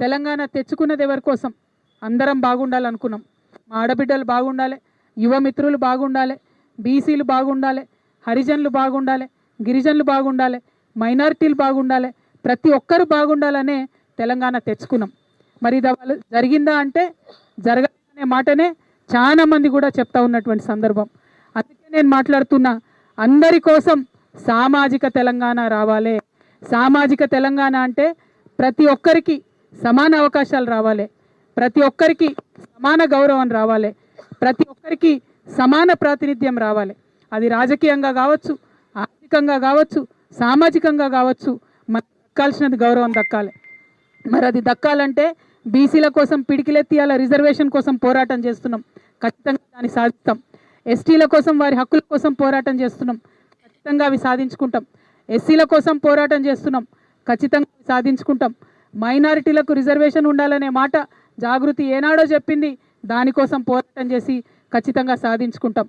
తెలంగాణ తెచ్చుకున్నది ఎవరి కోసం? అందరం బాగుండాలనుకున్నాం. మా ఆడబిడ్డలు బాగుండాలి యువ మిత్రులు బాగుండాలి బీసీలు బాగుండాలి హరిజనులు బాగుండాలి గిరిజనులు బాగుండాలి మైనారిటీలు బాగుండాలి ప్రతి ఒక్కరు బాగుండాలనే తెలంగాణ తెచ్చుకున్నాం. మరి ఇది జరిగిందా అంటే జరగాలనే మాటనే చాలా మంది కూడా చెప్తా ఉన్నటువంటి సందర్భం. అందుకే నేను మాట్లాడుతున్నా అందరి కోసం సామాజిక తెలంగాణ రావాలి. సామాజిక తెలంగాణ అంటే ప్రతి ఒక్కరికి సమాన అవకాశాలు రావాలి. ప్రతి ఒక్కరికి సమాన గౌరవం రావాలి. ప్రతి ఒక్కరికి సమాన ప్రాతినిధ్యం రావాలి. అది రాజకీయంగా కావచ్చు ఆర్థికంగా కావచ్చు సామాజికంగా కావచ్చు మనకు దక్కాల్సినది గౌరవం దక్కాలి. మరి అది దక్కాలంటే బీసీల కోసం పిడికిలెత్తియాల రిజర్వేషన్ కోసం పోరాటం చేస్తున్నాం. ఖచ్చితంగా దాన్ని సాధిస్తాం. ఎస్టీల కోసం వారి హక్కుల కోసం పోరాటం చేస్తున్నాం. ఖచ్చితంగా అవి సాధించుకుంటాం. ఎస్సీల కోసం పోరాటం చేస్తున్నాం. ఖచ్చితంగా సాధించుకుంటాం. మైనారిటీలకు రిజర్వేషన్ ఉండాలనే మాట జాగృతి ఏనాడో చెప్పింది. దానికోసం పోరాటం చేసి ఖచ్చితంగా సాధించుకుంటాం.